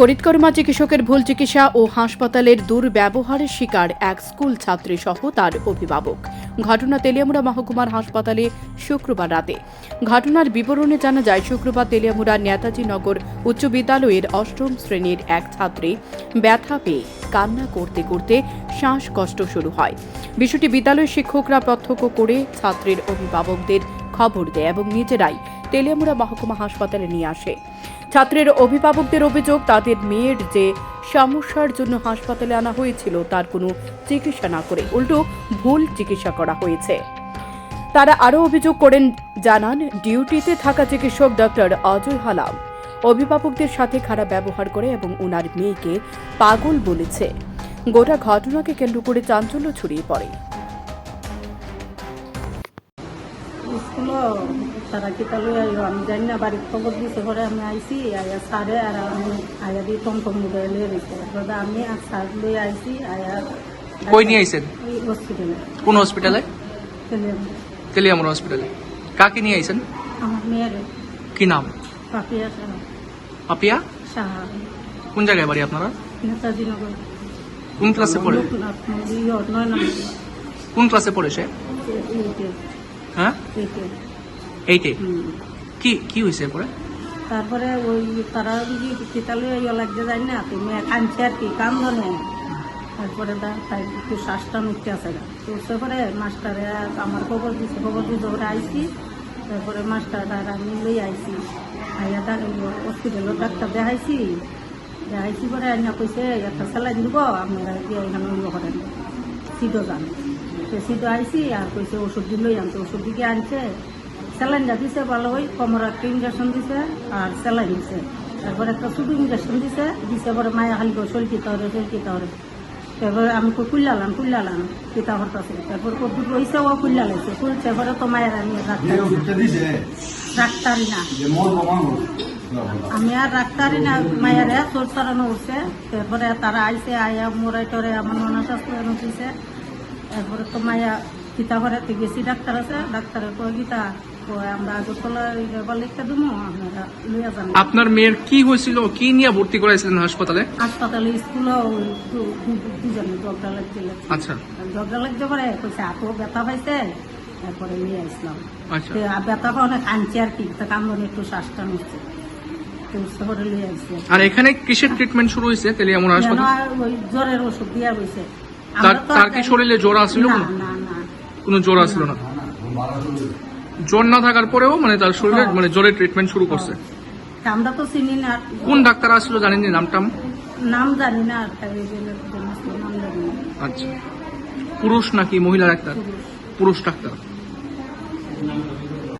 করিতকর্মা চিকিৎসকের ভুল চিকিৎসা ও হাসপাতালের দুর্ব্যবহারের শিকার এক স্কুল ছাত্রী সহ তার অভিভাবক। ঘটনা তেলিয়ামুড়া মহকুমার হাসপাতালে শুক্রবার রাতে। ঘটনার বিবরণে জানা যায়, শুক্রবার তেলিয়ামুড়া নেতাজি নগর উচ্চ বিদ্যালয়ের অষ্টম শ্রেণির এক ছাত্রী ব্যথা পেয়ে কান্না করতে করতে শ্বাসকষ্ট শুরু হয়। বিষয়টি বিদ্যালয়ের শিক্ষকরা প্রত্যক্ষ করে ছাত্রীর অভিভাবকদের খবর দেয় এবং নিজেরাই তেলিয়ামুড়া মহকুমা হাসপাতালে নিয়ে আসে। ছাত্রের অভিভাবকদের অভিযোগ, তাদের মেয়ের যে সমস্যার জন্য হাসপাতালে আনা হয়েছিল, তার কোনো চিকিৎসা না করে উল্টো ভুল চিকিৎসা করা হয়েছে। তারা আরও অভিযোগ করেন, জানান, ডিউটিতে থাকা চিকিৎসক ডক্টর অজয় হালাম অভিভাবকদের সাথে খারাপ ব্যবহার করে এবং ওনার মেয়েকে পাগল বলেছে। গোটা ঘটনাকে কেন্দ্র করে চাঞ্চল্য ছড়িয়ে পড়ে। স্কুলও তারা কিতা লই আইও আমি জানি না বাড়ির খবর দিছে পরে আমি আইছি আয়া সারে আর আমি আয়া দিয়ে টমটম মোবাইল লয়ে দাদা আমি আর সার লই আইছি আয়া কই নিয়ে আইছেন ওই হসপিটালে কোন হসপিটালে চলে তেলিয়ামুড়া হসপিটালে কাকে নিয়ে আইছেন? আমার মেয়ের কি নাম? পাপিয়া সাহা পাপিয়া? সাহা কোন জায়গায় বাড়ি আপনারা নেতাজি নগর কোন ক্লাসে পড়ে কোন ক্লাসে পড়ে সে? হ্যাঁ? এইটে কি কি হয়েছে পরে তারপরে ওই তারা যদি কিতালে ইয়ে লাগতে যায় না তুমি কাঁদছে আর কি কান্দনে তারপরে দা তাই একটু শ্বাসটা মিটতে আছে না। তো তারপরে মাস্টারে আমার খবর দিছে খবর দিতে পরে আইসি তারপরে মাস্টার আর আমি লই আইসি আইয়া হসপিটালের ডাক্তার দেখাইছি। দেখাইছি পরে আইনা কইছে একটা স্যালাইন দিব আপনারা গিয়ে এখানে ইয়ে করেন সিটো যান। তো সিটো আইসি আর কইছে ওষুধ দিলই আনতে ওষুধ দিকে আনছে। স্যালাইনটা দিছে ভালো ওই কমর একটা ইঞ্জেকশন দিছে আর স্যালাইন দিছে। তারপরে একটা শুধু ইঞ্জেকশন দিছে দিছে পরে মায়া খালি কিতা হরে শরীর কিতা হরে তারপরে আমি কুল্লালাম কুল্লালাম কিতা হরতাছে তারপর কদ্দুর রইছে ও কুল্লা লাইছে কুলছে পরে তো মায়ের আমি ডাক্তার ডাক্তারি না। আমি আর ডাক্তারি না মায়ের চোর চড়ানো উঠছে তারপরে তারা আইসে আয়া মোরাই টরে আমার ননা স্বাস্থ্য দিছে তারপরে তো মায়া গীতা গেছি ডাক্তার আছে ডাক্তারের কয় গীতা আমরা আগরতলা লিখতে দেবো আপনারা লইয়া যান। আপনার মেয়ের কি হয়েছিল কি নিয়ে ভর্তি করাইছিলেন হাসপাতালে? হাসপাতালে স্কুলও দুজনে ঝগড়া লাগছিল আচ্ছা। ঝগড়া লাগতে পারে কইছে হাতও ব্যথা পাইছে তারপরে নিয়ে আসলাম। আচ্ছা। ব্যথা পাওয়া কাঁদছে আর কি তা কান্দনে একটু শ্বাসটা আসছে। আর এখানে কিসের ট্রিটমেন্ট শুরু হয়েছে তেলিয়ামুড়া হাসপাতাল? জ্বরের ওষুধ দিয়া হয়েছে তার- তার কি শরীরে জ্বর আসছিল না কোনো? জ্বর আসলো না? জ্বর না থাকার পরেও মানে তার শরীরে মানে জ্বরের ট্রিটমেন্ট শুরু করছে। আমরা তো চিনি না কোন ডাক্তার আসলো জানেন নি নামটাম নাম জানি না। আসলে আচ্ছা। পুরুষ নাকি মহিলা ডাক্তার। পুরুষ ডাক্তার।